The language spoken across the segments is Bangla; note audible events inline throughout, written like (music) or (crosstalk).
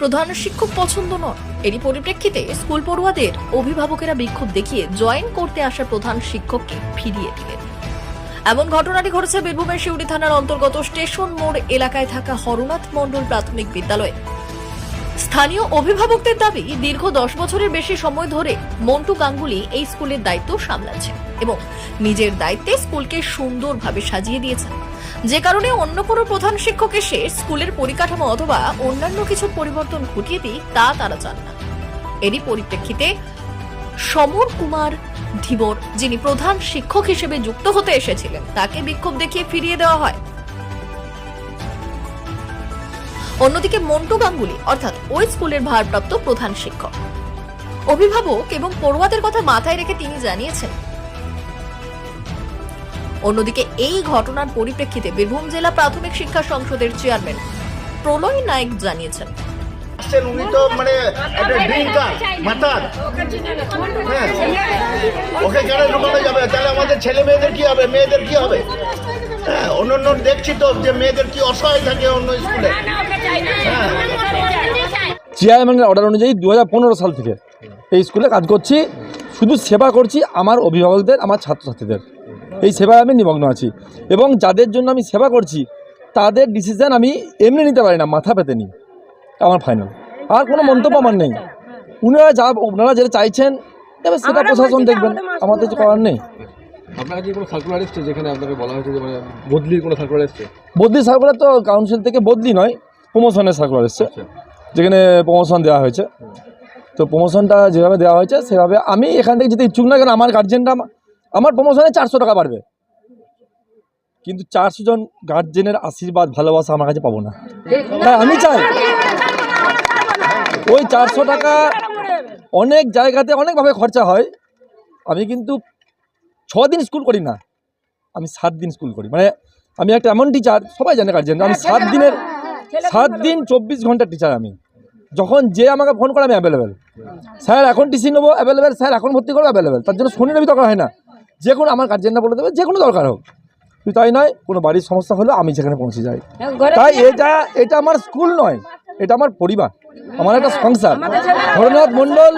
প্রধান শিক্ষক পছন্দ নন। এরই পরিপ্রেক্ষিতে স্কুল পড়ুয়াদের অভিভাবকেরা বিক্ষোভ দেখিয়ে জয়েন করতে আসা প্রধান শিক্ষককে ফিরিয়ে দিলেন। এমন ঘটনাটি ঘটেছে বীরভূমের শিউড়ি থানার অন্তর্গত স্টেশন মোড় এলাকায় থাকা হরনাথ মণ্ডল প্রাথমিক বিদ্যালয়ে। স্থানীয় অভিভাবকদের দাবি, দীর্ঘ দশ বছরের বেশি সময় ধরে মন্টু গাঙ্গুলি এই স্কুলের দায়িত্ব সামলাচ্ছেন এবং নিজের দায়িত্বে স্কুলকে সুন্দরভাবে সাজিয়ে দিয়েছেন। যে কারণে অন্য কোনো প্রধান শিক্ষক এসে স্কুলের পরিকাঠামো অথবা অন্যান্য কিছুর পরিবর্তন ঘটিয়ে দিই, তা তারা চান না। এরই পরিপ্রেক্ষিতে সমর কুমার ধীবর, যিনি প্রধান শিক্ষক হিসেবে যুক্ত হতে এসেছিলেন, তাকে বিক্ষোভ দেখিয়ে ফিরিয়ে দেওয়া হয়। অন্যদিকে মন্টু গাঙ্গুলি, অর্থাৎ ওই স্কুলের ভারপ্রাপ্ত প্রধান শিক্ষক। অভিভাবক এবং পড়ুয়াদের কথা মাথায় রেখে তিনি জানিয়েছেন অন্যদিকে এই ঘটনার পরিপ্রেক্ষিতে বীরভূম জেলা প্রাথমিক শিক্ষা সংসদের চেয়ারম্যান প্রলয় নায়ক জানিয়েছেন। আসছেন উনি তো মানে একটা ড্রিঙ্কার মাতার হ্যাঁ। ওকে কেন ঢুকানো যাবে? তাহলে আমাদের ছেলে মেয়েদের কি হবে? মেয়েদের কি হবে? হ্যাঁ অন্য অন্য দেখছি তো যে মেয়েদের কি অসহায় থাকে অন্য স্কুলে। হ্যাঁ চেয়ারম্যানের অর্ডার অনুযায়ী দু হাজার পনেরো সাল থেকে এই স্কুলে কাজ করছি। শুধু সেবা করছি আমার অভিভাবকদের আমার ছাত্রছাত্রীদের। এই সেবায় আমি নিমগ্ন আছি। এবং যাদের জন্য আমি সেবা করছি তাদের ডিসিশন আমি এমনি নিতে পারি না মাথা পেতে নিই। আমার ফাইনাল আর কোনো মন্তব্য আমার নেই। উনারা যা ওনারা যেটা চাইছেন এবার সেটা প্রশাসন দেখবেন। আমাদের কিছু করার নেই। আপনার কাছে কোনো সার্কুলার এসছে যেখানে আপনাকে বলা হয়েছে যে মানে বদলির কোনো সার্কুলার এসছে? বদলি সার্কুলার তো কাউন্সিল থেকে বদলি নয় প্রমোশনের সার্কুলার এসছে। যেখানে প্রমোশন দেওয়া হয়েছে। তো প্রমোশনটা যেভাবে দেওয়া হয়েছে সেভাবে আমি এখান থেকে যেতে ইচ্ছুক না কেন আমার গার্জেনরা আমার প্রমোশনে চারশো টাকা বাড়বে। কিন্তু চারশো জন গার্জেনের আশীর্বাদ ভালোবাসা আমার কাছে পাবো না। হ্যাঁ আমি চাই। ওই চারশো টাকা অনেক জায়গাতে অনেকভাবে খরচা হয়। আমি কিন্তু ছ দিন স্কুল করি না। আমি সাত দিন স্কুল করি। মানে আমি একটা এমন টিচার সবাই জানে গার্জেন আমি সাত দিনের সাত দিন চব্বিশ ঘণ্টার টিচার আমি। যখন যে আমাকে ফোন করে আমি অ্যাভেলেবেল স্যার এখন টিসি নেব অ্যাভেলেবেল স্যার এখন ভর্তি করব অ্যাভেলেবেল তার জন্য শনি রবি দরকার হয় না। যে কোনো আমার গার্জেনরা বলে দেবে যে কোনো দরকার হোক। শুধু তাই নয় কোনো বাড়ির সমস্যা হলে আমি সেখানে পৌঁছে যাই। তাই এটা এটা আমার স্কুল নয় এটা আমার পরিবার আমার একটা সংসার। হরনাথ মণ্ডল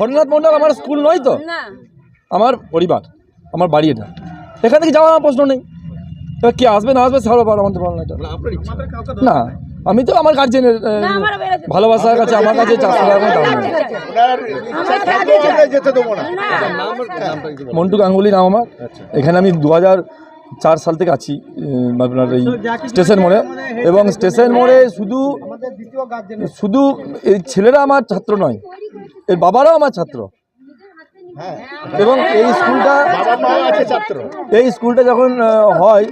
হরনাথ মণ্ডল আমার স্কুল নয় তো? আমার পরিবার আমার বাড়ি এটা। এখান থেকে যাওয়ার আমার প্রশ্ন নেই। এবার কে আসবে না আসবে না মানে আপনার ইচ্ছা। না। আমি তো আমার গার্জেনের ভালোবাসার কাছে আমার কাছে চারশো টাকা দাম। মন্টু গাঙ্গুলি নাম আমার। এখানে আমি দু চার সাল থেকে আছি আপনার এই স্টেশন মোড়ে। এবং স্টেশন মোড়ে শুধু শুধু এই ছেলেরা আমার ছাত্র নয় এর বাবারাও আমার ছাত্র। এবং এই স্কুলটা বাবা মাও আছে ছাত্র। এই স্কুলটা যখন হয়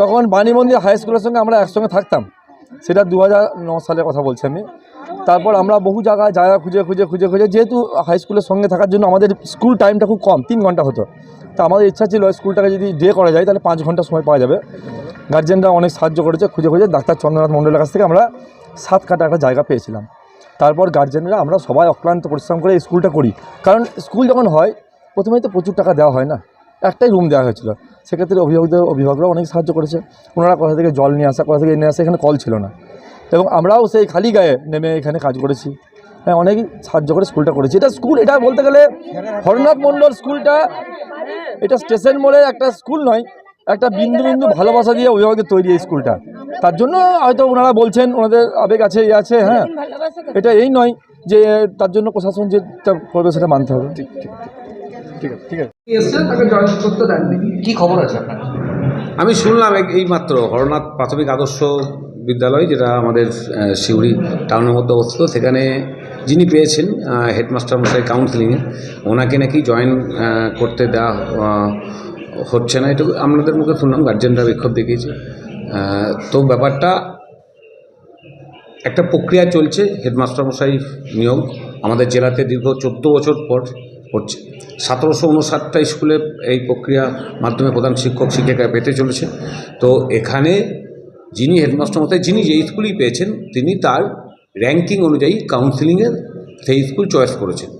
তখন বাণী মন্দির হাই স্কুলের সঙ্গে আমরা একসঙ্গে থাকতাম। সেটা দু সালের কথা বলছি আমি। তারপর আমরা বহু জায়গায় জায়গা খুঁজে খুঁজে খুঁজে খুঁজে, যেহেতু হাই স্কুলের সঙ্গে থাকার জন্য আমাদের স্কুল টাইমটা খুব কম, তিন ঘণ্টা হতো। তা আমাদের ইচ্ছা ছিল স্কুলটাকে যদি ডে করা যায়, তাহলে পাঁচ ঘণ্টা সময় পাওয়া যাবে। গার্জেনরা অনেক সাহায্য করেছে, খুঁজে খুঁজে। ডাক্তার চন্দ্রনাথ মণ্ডলের কাছ থেকে আমরা সাত কাটা একটা জায়গা পেয়েছিলাম। তারপর গার্জেনরা আমরা সবাই অক্লান্ত পরিশ্রম করে স্কুলটা করি। কারণ স্কুল যখন হয়, প্রথমেই তো প্রচুর টাকা দেওয়া হয় না। একটাই রুম দেওয়া হয়েছিল। সেক্ষেত্রে অভিভাবকদের অভিভাবকরাও অনেক সাহায্য করেছে। ওনারা কোথা থেকে জল নিয়ে আসা, কোথা থেকে নিয়ে আসা, এখানে কল ছিল না। এবং আমরাও সেই খালি গায়ে নেমে এখানে কাজ করেছি। হ্যাঁ অনেক সাহায্য করে স্কুলটা করেছি। এটা স্কুল, এটা বলতে গেলে হরনাথ মণ্ডল স্কুলটা এটা স্টেশন মোড়ের একটা স্কুল নয়, একটা বিন্দু বিন্দু ভালোবাসা দিয়ে অভিভাবকের তৈরি এই স্কুলটা। তার জন্য হয়তো ওনারা বলছেন, ওনাদের আবেগ আছে ইয়ে আছে হ্যাঁ। এটা এই নয় যে তার জন্য প্রশাসন যেটা করবে সেটা মানতে হবে। ঠিক আছে ঠিক আছে এসছে তাকে জয়েন করতে দেননি কি খবর আছে আপনার? আমি শুনলাম এই- এইমাত্র হরনাথ প্রাথমিক আদর্শ বিদ্যালয় যেটা আমাদের সিউড়ি টাউনের মধ্যে অবস্থিত সেখানে যিনি পেয়েছেন হেডমাস্টার মশাই কাউন্সিলিংয়ে ওনাকে নাকি জয়েন করতে দেওয়া হচ্ছে না এটুকু আপনাদের মুখে শুনলাম গার্জেনরা বিক্ষোভ দেখিয়েছে। তো ব্যাপারটা একটা প্রক্রিয়া চলছে হেডমাস্টার মশাই নিয়োগ আমাদের জেলাতে দীর্ঘ চোদ্দ বছর পর। হচ্ছে। সতেরোশো উনষাটটা স্কুলে এই প্রক্রিয়া মাধ্যমে প্রধান শিক্ষক, শিক্ষিকা পেতে চলেছে তো এখানে যিনি হেডমাস্টার মশাই, যিনি যেই স্কুলই পেয়েছেন, তিনি তার র্যাঙ্কিং অনুযায়ী কাউন্সিলিংয়ে সেই স্কুল চয়েস করেছেন।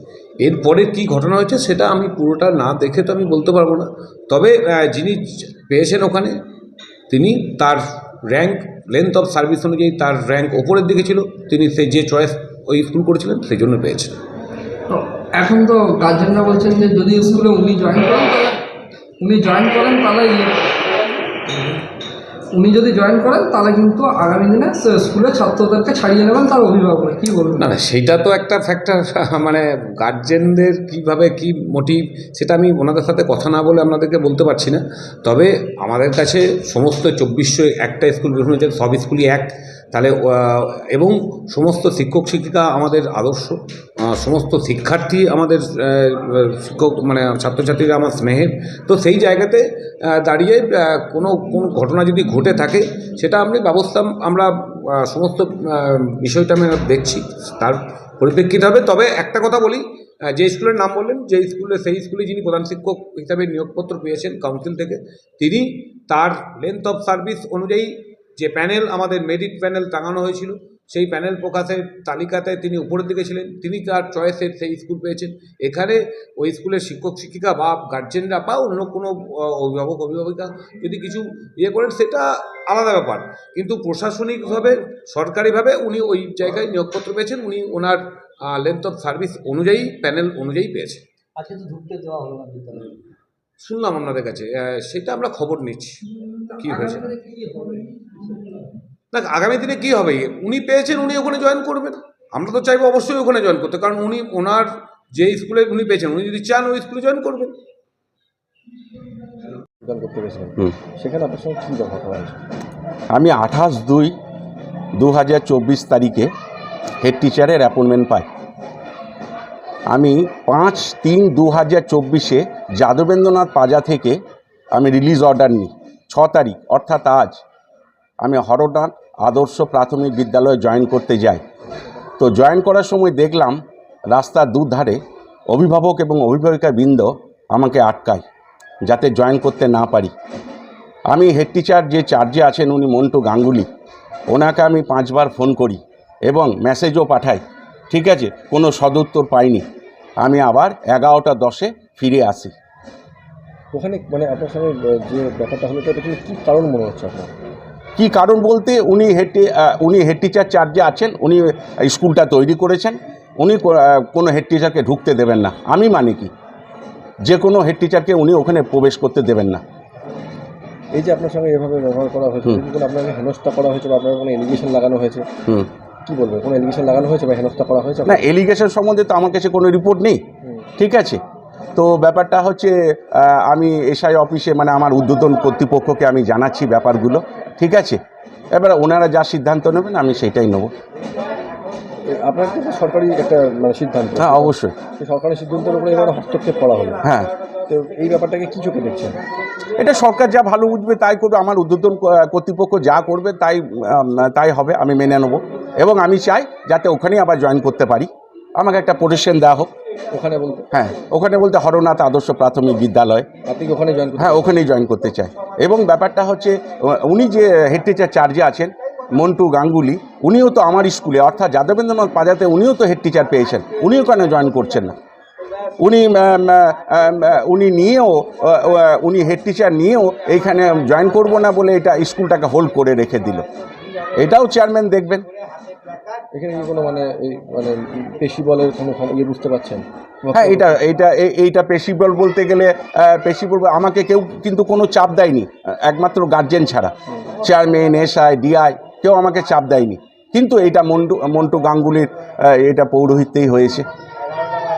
এরপরে কি ঘটনা হয়েছে সেটা আমি পুরোটা না দেখে তো আমি বলতে পারব না। তবে যিনি পেয়েছেন ওখানে, তিনি তার র্যাঙ্ক লেন্থ অফ সার্ভিস অনুযায়ী তার র্যাঙ্ক ওপরের দিকে ছিল। তিনি সেই যে চয়েস ওই স্কুল করেছিলেন, সেই জন্য পেয়েছেন। এখন তো গার্জেনরা বলছেন যে যদি স্কুলে উনি জয়েন করেন তাহলে, উনি জয়েন করেন তাহলে ইয়ে। উনি যদি জয়েন করেন তাহলে কিন্তু আগামী দিনে স্কুলের ছাত্রদেরকে ছাড়িয়ে নেবেন তার অভিভাবকরা। কী বলবেন? না সেইটা তো একটা ফ্যাক্টর (laughs) মানে গার্জেনদের কীভাবে কি মোটিভ সেটা আমি ওনাদের সাথে কথা না বলে আপনাদেরকে বলতে পারছি না। তবে আমাদের কাছে সমস্ত চব্বিশশো একটা স্কুল বিভিন্ন সব স্কুলই এক। তাহলে এবং সমস্ত শিক্ষক, শিক্ষিকা আমাদের আদর্শ সমস্ত শিক্ষার্থী আমাদের শিক্ষক মানে ছাত্রছাত্রীরা আমার স্নেহের। তো সেই জায়গাতে দাঁড়িয়ে কোনো কোনো ঘটনা যদি ঘটে থাকে, সেটা আপনি ব্যবস্থা আমরা সমস্ত বিষয়টা আমি দেখছি। তার পরিপ্রেক্ষিতে হবে। তবে একটা কথা বলি যে স্কুলের নাম বললেন, যে স্কুলে, সেই স্কুলে যিনি প্রধান শিক্ষক হিসাবে নিয়োগপত্র পেয়েছেন, কাউন্সিল থেকে, তিনি তার লেন্থ অফ সার্ভিস অনুযায়ী যে প্যানেল আমাদের মেরিট প্যানেল টাঙানো হয়েছিল, সেই প্যানেল প্রকাশের তালিকাতে তিনি উপরের দিকে ছিলেন। তিনি তার চয়েসের সেই স্কুল পেয়েছেন। এখানে ওই স্কুলের শিক্ষক, শিক্ষিকা বা গার্জেনরা বা অন্য কোনো অভিভাবক, অভিভাবিকা যদি কিছু ইয়ে করেন, সেটা আলাদা ব্যাপার। কিন্তু প্রশাসনিকভাবে, সরকারিভাবে উনি ওই জায়গায় নিয়োগপত্র পেয়েছেন। উনি ওনার লেন্থ অফ সার্ভিস অনুযায়ী, প্যানেল অনুযায়ী পেয়েছেন। আজকে তো ঢুকতে দেওয়া হলো না শুনলাম আপনাদের কাছে সেটা আমরা খবর নিচ্ছি। কি হয়েছে? না আগামী দিনে কী হবে? উনি পেয়েছেন উনি ওখানে জয়েন করবেন। আমরা তো চাইব অবশ্যই ওখানে জয়েন করতে কারণ উনি ওনার যে স্কুলে উনি পেয়েছেন উনি যদি চান ওই স্কুলে জয়েন করবেন। যোগদান করতে গেছিলেন সেখানে আপনার সঙ্গে কী ব্যবহার আমি আঠাশ দুই দু হাজার চব্বিশ তারিখে হেড টিচারের অ্যাপয়েন্টমেন্ট পাই। আমি পাঁচ তিন দু হাজার চব্বিশে যাদবেন্দ্রনাথ পাজা থেকে আমি রিলিজ অর্ডার নিই। ছ তারিখ, অর্থাৎ আজ আমি হরনাথ আদর্শ প্রাথমিক বিদ্যালয়ে জয়েন করতে যাই। তো জয়েন করার সময় দেখলাম রাস্তার দুধারে অভিভাবক এবং অভিভাবিকা বৃন্দ আমাকে আটকায়, যাতে জয়েন করতে না পারি। আমি হেড টিচার যে চার্জে আছেন উনি মন্টু গাঙ্গুলি, ওনাকে আমি পাঁচবার ফোন করি এবং মেসেজও পাঠাই, ঠিক আছে? কোনো সদুত্তর পাইনি। আমি আবার এগারোটা দশে ফিরে আসি। ওখানে মানে আপনার সঙ্গে যে ব্যাপারটা হলো তার পেছনে কী কারণ মনে হচ্ছে আপনার? কী কারণ বলতে উনি হেড উনি হেড টিচার চার্জে আছেন উনি স্কুলটা তৈরি করেছেন উনি কোনো হেড টিচারকে ঢুকতে দেবেন না। আমি মানে কি? যে কোনো হেড টিচারকে উনি ওখানে প্রবেশ করতে দেবেন না। এই যে আপনার সঙ্গে এভাবে ব্যবহার করা হয়েছে আপনাকে হেনস্থা করা হয়েছে বা আপনার কোনো এলিগেশন লাগানো হয়েছে হুম। কী বলবেন? কোনো এলিগেশন লাগানো হয়েছে বা হেনস্থা করা হয়েছে না এলিগেশন সম্বন্ধে তো আমার কাছে কোনো রিপোর্ট নেই। ঠিক আছে। তো ব্যাপারটা হচ্ছে আমি এসআই অফিসে মানে আমার উদ্বোধন কর্তৃপক্ষকে আমি জানাচ্ছি ব্যাপারগুলো ঠিক আছে? এবারে ওনারা যা সিদ্ধান্ত নেবেন আমি সেটাই নেব। এ, আপনার তো সরকারি একটা মানে সিদ্ধান্ত। হ্যাঁ অবশ্যই। সেই সরকারি সিদ্ধান্তের উপরে এবার হস্তক্ষেপ করা হলো। হ্যাঁ। তো এই ব্যাপারটাকে কী চোখে দেখছেন? এটা সরকার যা ভালো বুঝবে তাই করবে। আমার উদ্বোধন কর্তৃপক্ষ যা করবে তাই তাই হবে আমি মেনে নেব। এবং আমি চাই যাতে ওখানেই আবার জয়েন করতে পারি। আমাকে একটা প্রোটেকশন দেওয়া হোক। ওখানে বলতে? হ্যাঁ ওখানে বলতে হরনাথ আদর্শ প্রাথমিক বিদ্যালয়। আপনি ওখানে জয়েন হ্যাঁ ওখানেই জয়েন করতে চাই। এবং ব্যাপারটা হচ্ছে উনি যে হেড টিচার চার্জে আছেন মন্টু গাঙ্গুলি উনিও তো আমার স্কুলে অর্থাৎ যাদবেন্দ্রনাথ পাজাতে উনিও তো হেড টিচার পেয়েছেন। উনিও কেন জয়েন করছেন না? উনি উনি নিয়েও উনি হেড টিচার নিয়েও এইখানে জয়েন করব না বলে এটা স্কুলটাকে হোল্ড করে রেখে দিল। এটাও চেয়ারম্যান দেখবেন। এখানে কি কোনো মানে এই মানে পেশি বলের কোনো ইয়ে বুঝতে পারছেন? হ্যাঁ এটা এইটা এই- এইটা পেশিবল বলতে গেলে পেশিবল আমাকে কেউ কিন্তু কোনো চাপ দেয়নি একমাত্র গার্জেন ছাড়া। চেয়ারম্যান এসআই ডিআই কেউ আমাকে চাপ দেয়নি। কিন্তু এইটা মন্টু মন্টু গাঙ্গুলির এটা পৌরোহিত্যেই হয়েছে।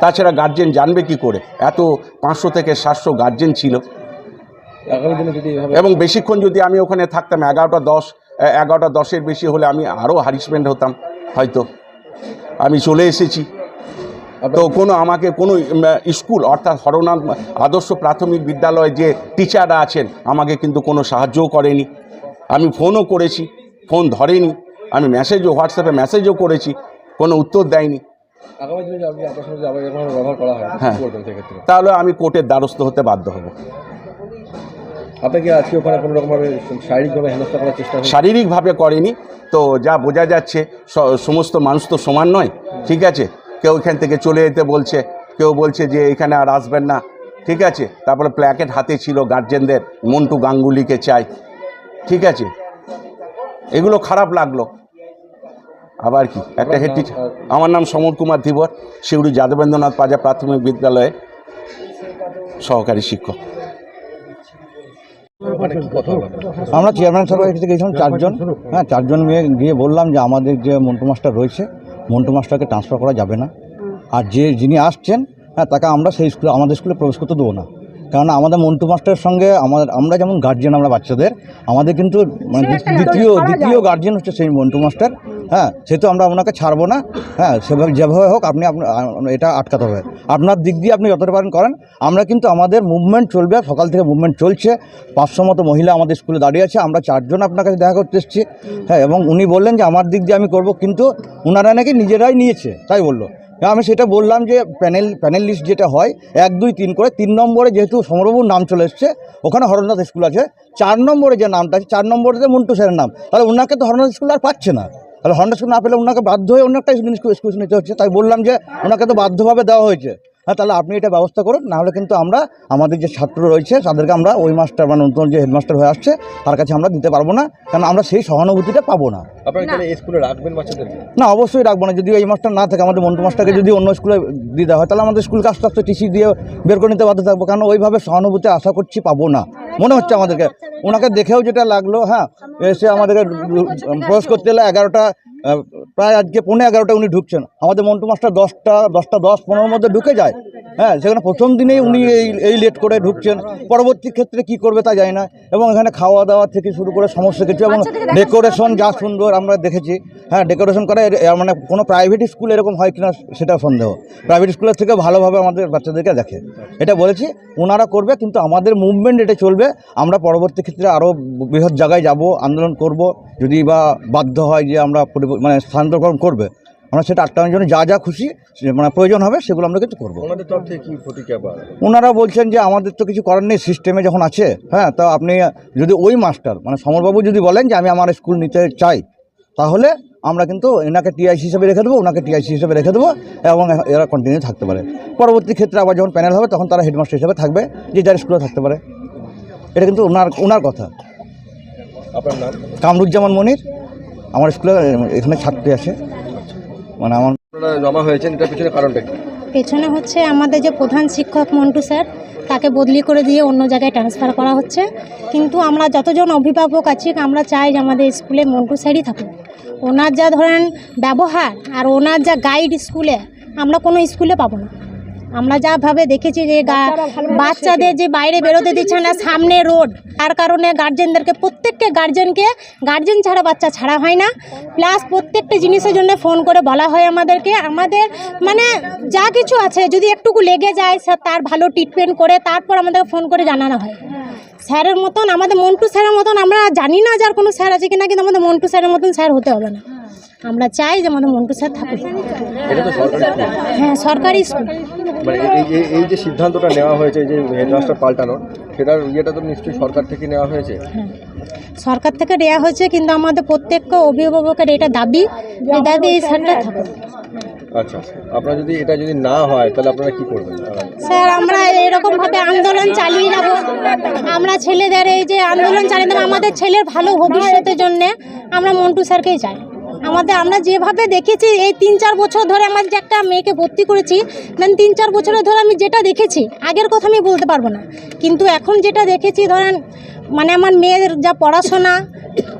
তাছাড়া গার্জেন জানবে কি করে? এত পাঁচশো থেকে সাতশো গার্জেন ছিল। এবং বেশিক্ষণ যদি আমি ওখানে থাকতাম এগারোটা দশ এগারোটা দশের বেশি হলে আমি আরও হারিসমেন্ট হতাম হয়তো। আমি চলে এসেছি। তো কোনো আমাকে কোনো স্কুল অর্থাৎ হরনাথ আদর্শ প্রাথমিক বিদ্যালয়ে যে টিচাররা আছেন আমাকে কিন্তু কোনো সাহায্যও করেনি। আমি ফোনও করেছি ফোন ধরেনি। আমি মেসেজও হোয়াটসঅ্যাপে মেসেজও করেছি কোনো উত্তর দেয়নি। হ্যাঁ। তাহলে আমি কোর্টের দ্বারস্থ হতে বাধ্য হব। আপনি কি আজকে ওখানে কোনো রকমভাবে শারীরিকভাবে হেনস্থা করার চেষ্টা শারীরিকভাবে করেনি। তো যা বোঝা যাচ্ছে সমস্ত মানুষ তো সমান নয় ঠিক আছে? কেউ এখান থেকে চলে যেতে বলছে কেউ বলছে যে এখানে আর আসবেন না ঠিক আছে? তারপরে প্ল্যাকেট হাতে ছিল গার্জেনদের মন্টু গাঙ্গুলিকে চাই ঠিক আছে? এগুলো খারাপ লাগল। আবার কি? একটা হেড টিচার আমার নাম সমর কুমার ধীবর শিউড়ি যাদবেন্দ্রনাথ পাজা প্রাথমিক বিদ্যালয়ে সহকারী শিক্ষক। আমরা চেয়ারম্যান সাহেবের কাছে গেছিলাম চারজন। হ্যাঁ চারজন মেয়ে গিয়ে বললাম যে আমাদের যে মন্টু মাস্টার রয়েছে মন্টু মাস্টারকে ট্রান্সফার করা যাবে না। আর যে যিনি আসছেন হ্যাঁ তাকে আমরা সেই স্কুলে আমাদের স্কুলে প্রবেশ করতে দেবো না। কারণ আমাদের মন্টু মাস্টারের সঙ্গে আমাদের আমরা যেমন গার্জিয়ান আমরা বাচ্চাদের আমাদের কিন্তু মানে দ্বিতীয় দ্বিতীয় গার্জিয়ান হচ্ছে সেই মন্টু মাস্টার। হ্যাঁ সেহেতু আমরা ওনাকে ছাড়বো না। হ্যাঁ সেভাবে যেভাবে হোক আপনি আপনার এটা আটকাতে হবে। আপনার দিক দিয়ে আপনি যতটা পারেন করেন। আমরা কিন্তু আমাদের মুভমেন্ট চলবে সকাল থেকে মুভমেন্ট চলছে। পাঁচশো মতো মহিলা আমাদের স্কুলে দাঁড়িয়ে আছে। আমরা চারজন আপনার কাছে দেখা করতে এসেছি। হ্যাঁ এবং উনি বললেন যে আমার দিক দিয়ে আমি করব। কিন্তু ওনারা নাকি নিজেরাই নিয়েছে তাই বলল। আমি সেটা বললাম যে প্যানেল প্যানেল লিস্ট যেটা হয়, এক, দুই, তিন করে, তিন নম্বরে যেহেতু সমরবুর নাম চলে এসছে, ওখানে হরনাথ স্কুল আছে, চার নম্বরে যে নামটা আছে, চার নম্বরে মন্টু স্যারের নাম, তাহলে ওনাকে তো হরনাথ স্কুল আর পাচ্ছে না। তাহলে হরনাথ স্কুল না পেলে ওনাকে বাধ্য হয়ে অন্য একটা স্কুল নিতে হচ্ছে, তাই বললাম যে ওনাকে তো বাধ্যভাবে দেওয়া হয়েছে। হ্যাঁ তাহলে আপনি এটা ব্যবস্থা করুন নাহলে কিন্তু আমরা আমাদের যে ছাত্র রয়েছে তাদেরকে আমরা ওই মাস্টার বা নতুন যে হেডমাস্টার হয়ে আসছে তার কাছে আমরা দিতে পারব না কারণ আমরা সেই সহানুভূতিটা পাবো না। স্কুলে রাখবেন না অবশ্যই রাখব না যদি এই মাস্টার না থাকে আমাদের মন্টু মাস্টারকে যদি অন্য স্কুলে দিয়ে দেওয়া হয় তাহলে আমাদের স্কুলকে আস্তে আস্তে টিসি দিয়ে বের করে নিতে বাধ্য থাকব কারণ ওইভাবে সহানুভূতি আশা করছি পাবো না। মনে হচ্ছে আমাদেরকে। ওনাকে দেখেও যেটা লাগল হ্যাঁ এসে আমাদেরকে প্রবেশ করতে এলে এগারোটা প্রায় আজকে পৌনে এগারোটা উনি ঢুকছেন। আমাদের মন্টু মাস্টার দশটা দশটা দশ পনেরোর মধ্যে ঢুকে যায়। হ্যাঁ সেখানে প্রথম দিনেই উনি এই এই লেট করে ঢুকছেন। পরবর্তী ক্ষেত্রে কি করবে তা যায় না। এবং এখানে খাওয়া দাওয়া থেকে শুরু করে সমস্ত কিছু এবং ডেকোরেশন যা সুন্দর আমরা দেখেছি। হ্যাঁ ডেকোরেশন করে মানে কোনো প্রাইভেট স্কুল এরকম হয় কিনা সেটা সন্দেহ। প্রাইভেট স্কুলের থেকে ভালোভাবে আমাদের বাচ্চাদেরকে দেখে। এটা বলেছি ওনারা করবে কিন্তু আমাদের মুভমেন্ট এটা চলবে। আমরা পরবর্তী ক্ষেত্রে আরও বৃহৎ জায়গায় যাব আন্দোলন করব। যদি বা বাধ্য হয় যে আমরা মানে স্থানান্তরকরণ করবে। আমরা সেটা আটকানোর জন্য যা যা খুশি মানে প্রয়োজন হবে সেগুলো আমরা কিন্তু করব? ওনারা বলছেন যে আমাদের তো কিছু করার নেই সিস্টেমে যখন আছে হ্যাঁ তা আপনি যদি ওই মাস্টার মানে সমরবাবু যদি বলেন যে আমি আমার স্কুল নিতে চাই তাহলে আমরা কিন্তু এনাকে টিআইসি হিসেবে রেখে দেবো ওনাকে টিআইসি হিসেবে রেখে দেবো এবং এরা কন্টিনিউ থাকতে পারে। পরবর্তী ক্ষেত্রে আবার যখন প্যানেল হবে তখন তারা হেডমাস্টার হিসেবে থাকবে যে যার স্কুলে থাকতে পারে। এটা কিন্তু ওনার ওনার কথা। আপনার নাম? কামরুজ্জামান মনির। আমার স্কুলে এখানে ছাত্রী আছে। মানে আমার জমা হয়েছেন এটার পিছনে কারণটা পেছনে হচ্ছে আমাদের যে প্রধান শিক্ষক মন্টু স্যার তাকে বদলি করে দিয়ে অন্য জায়গায় ট্রান্সফার করা হচ্ছে। কিন্তু আমরা যতজন অভিভাবক আছি আমরা চাই যে আমাদের স্কুলে মন্টু স্যারই থাকুক। ওনার যা ধরেন ব্যবহার আর ওনার যা গাইড স্কুলে আমরা কোনো স্কুলে পাবো না। আমরা যা ভাবে দেখেছি যে গা- বাচ্চাদের যে বাইরে বেরোতে দিচ্ছে না সামনে রোড। তার কারণে গার্জেনদেরকে প্রত্যেককে গার্জেনকে গার্জেন ছাড়া বাচ্চা ছাড়া হয় না। প্লাস প্রত্যেকটা জিনিসের জন্য ফোন করে বলা হয় আমাদেরকে। আমাদের মানে যা কিছু আছে যদি একটুকু লেগে যায় স্যার তার ভালো ট্রিটমেন্ট করে তারপর আমাদেরকে ফোন করে জানানো হয়। স্যারের মতন আমাদের মন্টু স্যারের মতন আমরা জানি না যার কোনো স্যার আছে কিনা কিন্তু আমাদের মন্টু স্যারের মতন স্যার হতে হবে না। আমরা চাই যে আমাদের মন্টু স্যার থাকুক। হ্যাঁ সরকারি স্কুল মানে এই এই- যে সিদ্ধান্তটা নেওয়া হয়েছে যে হেডমাস্টার পাল্টানোর সেটার ইয়েটা তো নিশ্চয়ই সরকার থেকে নেওয়া হয়েছে? সরকার থেকে দেওয়া হয়েছে কিন্তু আমাদের প্রত্যেককে অভিভাবকের এটা দাবি দাবি এই স্যারটা থাকুক। আচ্ছা আপনারা যদি এটা যদি না হয় তাহলে আপনারা কি করবেন? স্যার আমরা এরকম ভাবে আন্দোলন চালিয়ে যাব। আমরা ছেলেদের এই যে আন্দোলন চালিয়ে দেবো আমাদের ছেলের ভালো ভবিষ্যতের জন্য আমরা মন্টু স্যারকেই চাই। আমাদের আমরা যেভাবে দেখেছি এই তিন চার বছর ধরে আমার যে একটা মেয়েকে ভর্তি করেছি দেন তিন চার বছরের ধরে আমি যেটা দেখেছি আগের কথা আমি বলতে পারব না। কিন্তু এখন যেটা দেখেছি ধরেন মানে আমার মেয়ের যা পড়াশোনা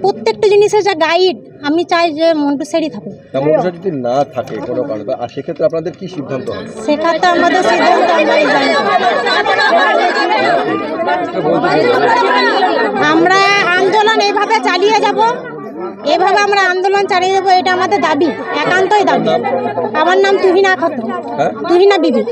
প্রত্যেকটা জিনিসের যা গাইড আমি চাই যে মন্টু স্যারই থাকুক যদি না থাকে কোনো কারণে আর সেক্ষেত্রে আপনাদের কি সিদ্ধান্ত হবে? সেখানে আমাদের সিদ্ধান্ত আমরা আন্দোলন এইভাবে চালিয়ে যাব। এভাবে আমরা আন্দোলন চালিয়ে দেবো এটা আমাদের দাবি একান্তই দাবি। আমার নাম তুহিনা খত তুহিনা বিবি।